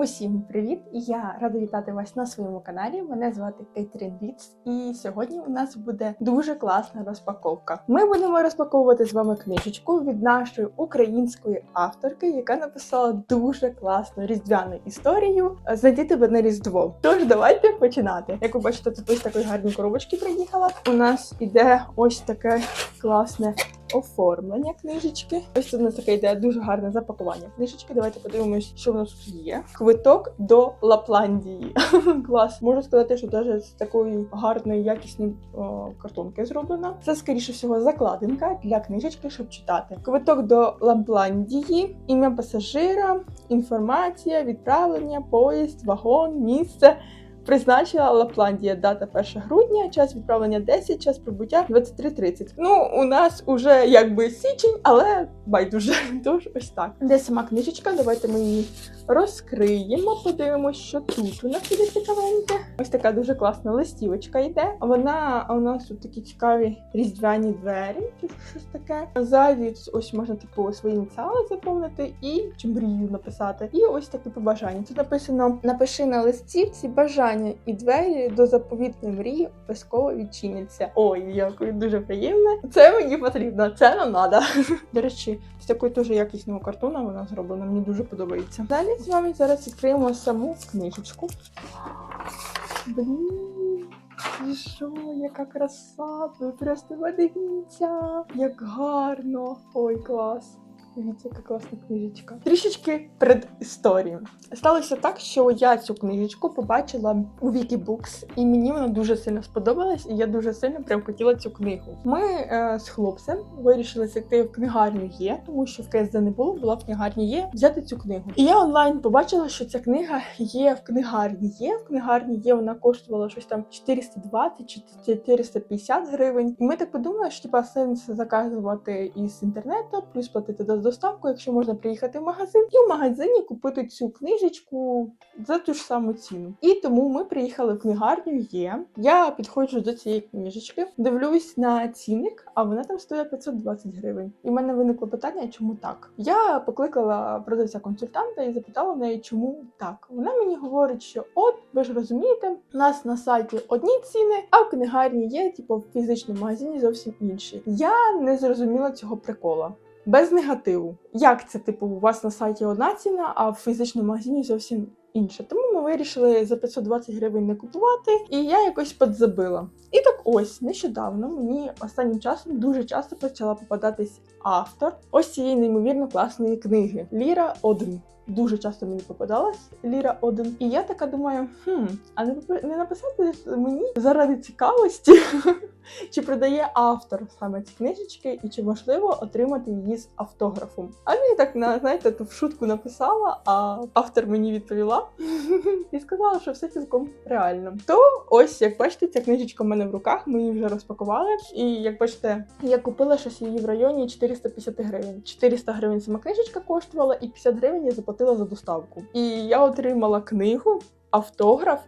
Усім привіт! Я рада вітати вас на своєму каналі. Мене звати Кейтрін Віц, і сьогодні у нас буде дуже класна розпаковка. Ми будемо розпаковувати з вами книжечку від нашої української авторки, яка написала дуже класну різдвяну історію Знайти тебе на різдво. Тож давайте починати. Як ви бачите, тут ось такої гарні коробочки приїхала. У нас іде ось таке класне оформлення книжечки. Ось тут у нас таке йде дуже гарне запакування книжечки. Давайте подивимось, що в нас тут є. Квиток до Лапландії. Клас. Можу сказати, що навіть з такої гарної, якісної картонки зроблена. Це, скоріше всього, закладинка для книжечки, щоб читати. Квиток до Лапландії, ім'я пасажира, інформація, відправлення, поїзд, вагон, місце. Призначила Лапландія дата 1 грудня, час відправлення 10, час прибуття 23.30. Ну, у нас уже якби січень, але байдуже. Тож ось так. Де сама книжечка? Давайте ми її розкриємо. Подивимося, що тут у нас іде цікавеньке. Ось така дуже класна листівочка йде. Вона у нас тут такі цікаві різдвяні двері, чи щось таке. Ззаді ось можна типу свої ініціали заповнити і чи мрію написати. І ось таке побажання. Тут написано: напиши на листівці бажання і двері до заповітної мрії обов'язково відчиняться. Ой, дякую, дуже приємно. Це мені потрібно, це нам треба. До речі, з такою дуже якісного картона вона зроблена. Мені дуже подобається. Далі з вами зараз відкриємо саму книжечку. Блін, що, яка краса! Ви просто подивіться, як гарно! Ой, клас! Дивіться, яка класна книжечка. Трішечки предісторії. Сталося так, що я цю книжечку побачила у Wikibooks, і мені вона дуже сильно сподобалась, і я дуже сильно прям хотіла цю книгу. Ми е, з хлопцем вирішили зайти в книгарню є, тому що в КСД не було, була в книгарні є, взяти цю книгу. І я онлайн побачила, що ця книга є в книгарні є. В книгарні є вона коштувала щось там 420 чи 450 гривень. І ми так подумали, що типа сенс заказувати із інтернету, плюс платити за доставку, якщо можна приїхати в магазин, і в магазині купити цю книжечку за ту ж саму ціну. І тому ми приїхали в книгарню є. Я підходжу до цієї книжечки, дивлюсь на цінник, а вона там стоїть 520 гривень. І в мене виникло питання, чому так? Я покликала продавця консультанта і запитала в неї, чому так. Вона мені говорить, що от ви ж розумієте, у нас на сайті одні ціни, а в книгарні є, типу, в фізичному магазині зовсім інші. Я не зрозуміла цього прикола. Без негативу. Як це, типу, у вас на сайті одна ціна, а в фізичному магазині зовсім інша. Тому ми вирішили за 520 гривень не купувати, і я якось подзабила. І так ось нещодавно мені останнім часом дуже часто почала попадатись автор ось цієї неймовірно класної книги Ліра Оден. Дуже часто мені попадалась Ліра Оден. І я така думаю, хм, а не, не написати мені заради цікавості, чи продає автор саме ці книжечки, і чи можливо отримати її з автографом. А мені так на знаєте, то в шутку написала, а автор мені відповіла і сказала, що все цілком реально. То ось, як бачите, ця книжечка в мене в руках, ми її вже розпакували. І як бачите, я купила щось її в районі 450 гривень. 400 гривень сама книжечка коштувала, і 50 гривень я заплатила за доставку. І я отримала книгу, автограф.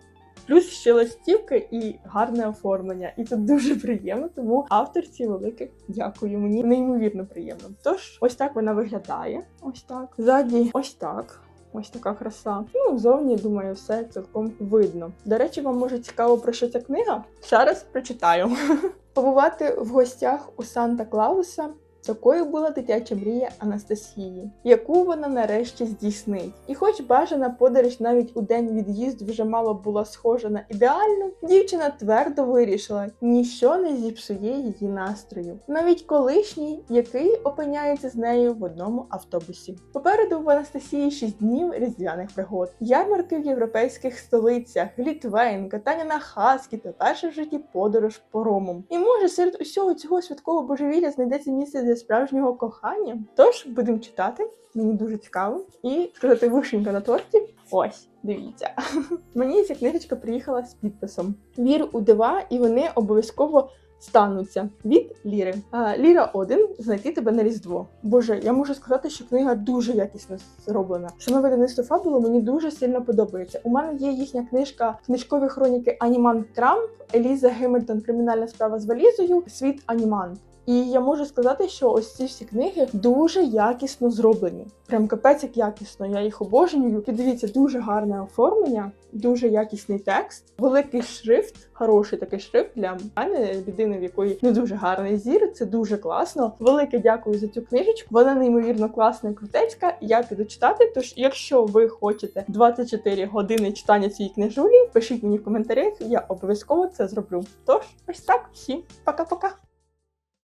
Плюс ще листівки і гарне оформлення. І це дуже приємно, тому авторці велике дякую. Мені неймовірно приємно. Тож, ось так вона виглядає. Ось так. Ззаді ось так. Ось така краса. Ну, зовні, думаю, все цілком видно. До речі, вам може цікаво про що ця книга? Зараз прочитаю. Побувати в гостях у Санта Клауса. Такою була дитяча мрія Анастасії, яку вона нарешті здійснить. І хоч бажана подорож навіть у день від'їзду вже мало була схожа на ідеальну, дівчина твердо вирішила, ніщо не зіпсує її настрою, навіть колишній, який опиняється з нею в одному автобусі. Попереду в Анастасії 6 днів різдвяних пригод, ярмарки в європейських столицях, глітвейн, катання на хаски та перша в житті подорож поромом. І може серед усього цього святкового божевілля знайдеться місце для справжнього кохання. Тож будемо читати. Мені дуже цікаво. І сказати вишенька на торті. Ось, дивіться. Мені ця книжечка приїхала з підписом. Вір у дива, і вони обов'язково стануться від Ліри. А, Ліра 1 знайти тебе на Різдво. Боже, я можу сказати, що книга дуже якісно зроблена. Саме видавництво фабулу мені дуже сильно подобається. У мене є їхня книжка книжкові хроніки Анімант Трамп, Еліза Гемільтон, Кримінальна справа з валізою, Світ Анімант. І я можу сказати, що ось ці всі книги дуже якісно зроблені. Прям капець як якісно. Я їх обожнюю. Подивіться, дуже гарне оформлення, дуже якісний текст, великий шрифт, хороший такий шрифт для мене, людини, в якої не дуже гарний зір. Це дуже класно. Велике дякую за цю книжечку. Вона неймовірно класна і крутецька. Я піду читати. Тож, якщо ви хочете 24 години читання цієї книжулі, пишіть мені в коментарях. Я обов'язково це зроблю. Тож, ось так, всім пока-пока.